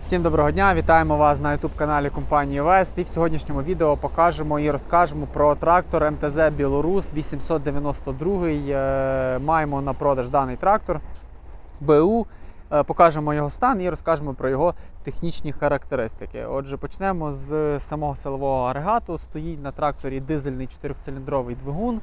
Всім доброго дня! Вітаємо вас на youtube каналі компанії Вест. І в сьогоднішньому відео покажемо і розкажемо про трактор МТЗ Білорус 892. Е, Маємо на продаж даний трактор БУ. Е, Покажемо його стан і розкажемо про його технічні характеристики. Отже, почнемо з самого силового агрегату. Стоїть на тракторі дизельний 4-циліндровий двигун.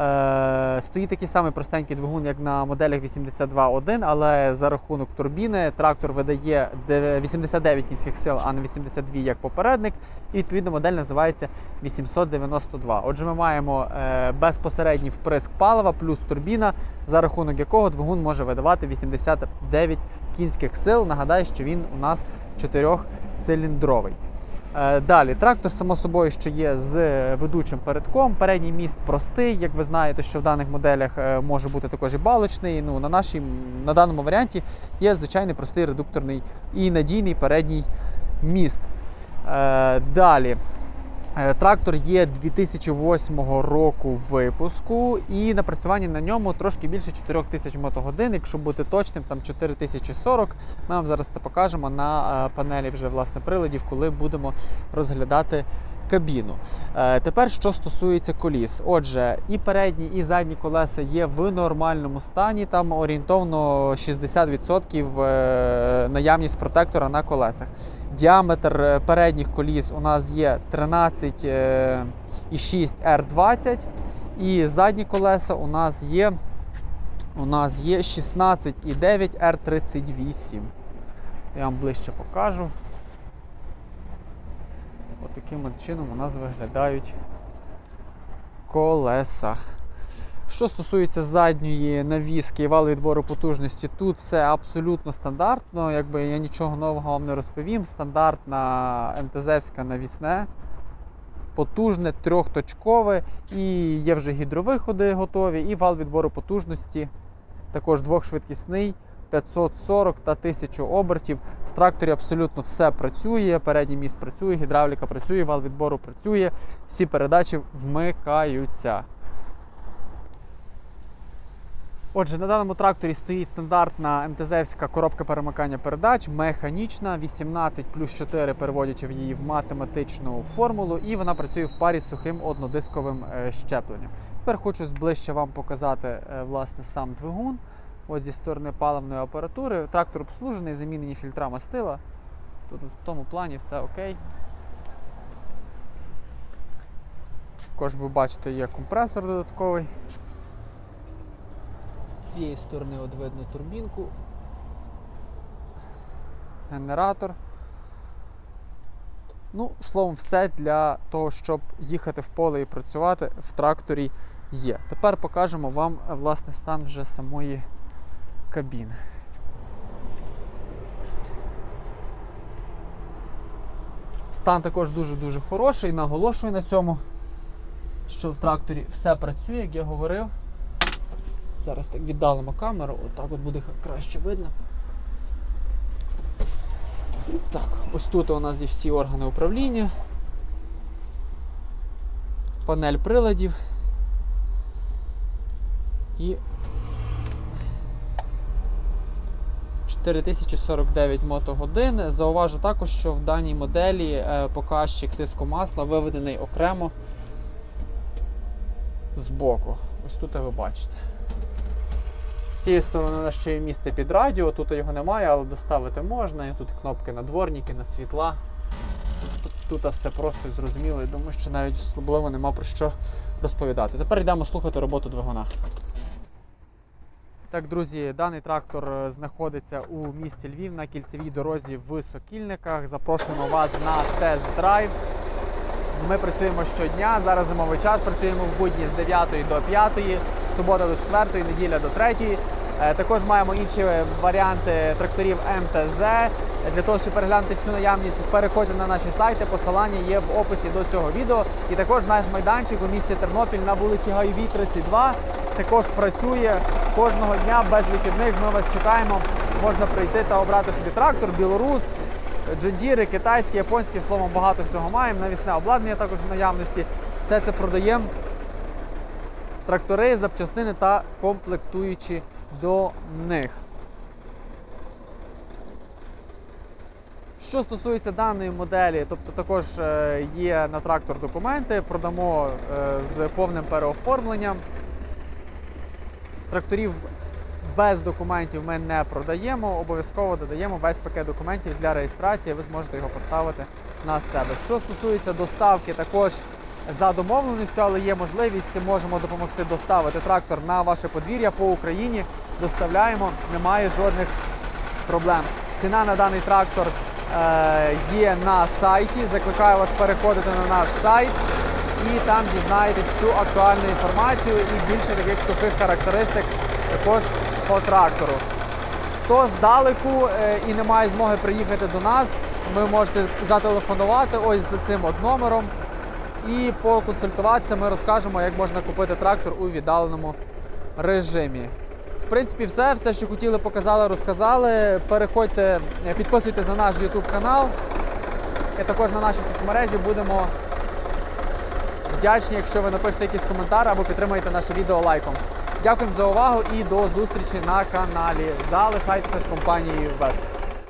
Е, стоїть такий самий простенький двигун, як на моделях 82.1, але за рахунок турбіни трактор видає 89 кінських сил, а не 82 як попередник. І відповідно модель називається 892. Отже, ми маємо е, безпосередній вприск палива плюс турбіна, за рахунок якого двигун може видавати 89 кінських сил. Нагадаю, що він у нас 4-циліндровий. Е, Далі, трактор, само собою, що є з ведучим передком. Передній міст простий. Як ви знаєте, що в даних моделях е, може бути також і балочний. Ну, на, нашій, на даному варіанті є звичайний простий редукторний і надійний передній міст. Е, Далі. Е, Трактор є 2008 року випуску, і напрацювання на ньому трошки більше 4000 мотогодин. Якщо бути точним, там 4040. Ми вам зараз це покажемо на е, панелі вже власне приладів, коли будемо розглядати кабіну. Е, Тепер що стосується коліс. Отже, і передні, і задні колеса є в нормальному стані. Там орієнтовно 60% е, наявність протектора на колесах. Діаметр е, передніх коліс у нас є 13,6 R20, і задні колеса у нас є у нас є 16,9 R38. Я вам ближче покажу. Отаким от чином у нас виглядають колеса. Що стосується задньої навіски і вал відбору потужності, тут все абсолютно стандартно. Якби я нічого нового вам не розповім. Стандартна МТЗівська навісне, потужне, трьохточкове, і є вже гідровиходи готові, і вал відбору потужності також двохшвидкісний. 540 та 1000 обертів. В тракторі абсолютно все працює. Передній міст працює, гідравліка працює, вал відбору працює, всі передачі вмикаються. Отже, на даному тракторі стоїть стандартна МТЗівська коробка перемикання передач, механічна, 18 плюс 4, переводячи в її в математичну формулу, і вона працює в парі з сухим однодисковим е, щепленням. Тепер хочу зближче вам показати е, власне сам двигун. От зі сторони паливної апаратури. Трактор обслужений, замінені фільтра мастила. Тут в тому плані все окей. Також ви бачите, є компресор додатковий. З цієї сторони от видно турбінку. Генератор. Ну, словом, все для того, щоб їхати в поле і працювати в тракторі є. Тепер покажемо вам власне стан вже самої кабіни. Стан також дуже-дуже хороший. Наголошую на цьому, що в тракторі все працює, як я говорив. Зараз так віддалимо камеру, отак от буде краще видно. Так, ось тут у нас є всі органи управління, панель приладів і 4049 мотогодин. Зауважу також, що в даній моделі е, показчик тиску масла виведений окремо з боку. Ось тут ви бачите. З цієї сторони у нас ще є місце під радіо, тут його немає, але доставити можна. І тут кнопки на дворники, на світла. Тут, все просто і зрозуміло, і думаю, що навіть особливо нема про що розповідати. Тепер йдемо слухати роботу двигуна. Так, друзі, даний трактор е, знаходиться у місті Львів на кільцевій дорозі в Сокільниках. Запрошуємо вас на тест-драйв. Ми працюємо щодня. Зараз зимовий час. Працюємо в будні з 9 до 5, субота до 4, неділя до 3. Е, Також маємо інші варіанти тракторів МТЗ. Для того, щоб переглянути всю наявність, переходьте на наші сайти. Посилання є в описі до цього відео. І також наш майданчик у місті Тернопіль на вулиці Гайовій 32. Також працює кожного дня без вихідних. Ми вас чекаємо. Можна прийти та обрати собі трактор, білорус, джендіри, китайські, японські, словом, багато всього маємо. Навісне обладнання також в наявності. Все це продаємо. Трактори, запчастини та комплектуючі до них. Що стосується даної моделі, тобто також е, є на трактор документи, продамо е, з повним переоформленням. Тракторів без документів ми не продаємо, обов'язково додаємо весь пакет документів для реєстрації, ви зможете його поставити на себе. Що стосується доставки, також за домовленістю, але є можливість, можемо допомогти доставити трактор на ваше подвір'я по Україні. Доставляємо, немає жодних проблем. Ціна на даний трактор е, є на сайті. Закликаю вас переходити на наш сайт і там дізнаєтесь всю актуальну інформацію і більше таких сухих характеристик також по трактору. Хто здалеку е, і не має змоги приїхати до нас, ви можете зателефонувати ось за цим номером і поконсультуватися. Ми розкажемо, як можна купити трактор у віддаленому режимі. В принципі, все, все, що хотіли, показали, розказали. Переходьте, е, підписуйтесь на наш YouTube канал. І також на наші соцмережі будемо вдячні, якщо ви напишете якийсь коментар або підтримаєте наше відео лайком. Дякуємо за увагу і до зустрічі на каналі. Залишайтеся з компанією Вест.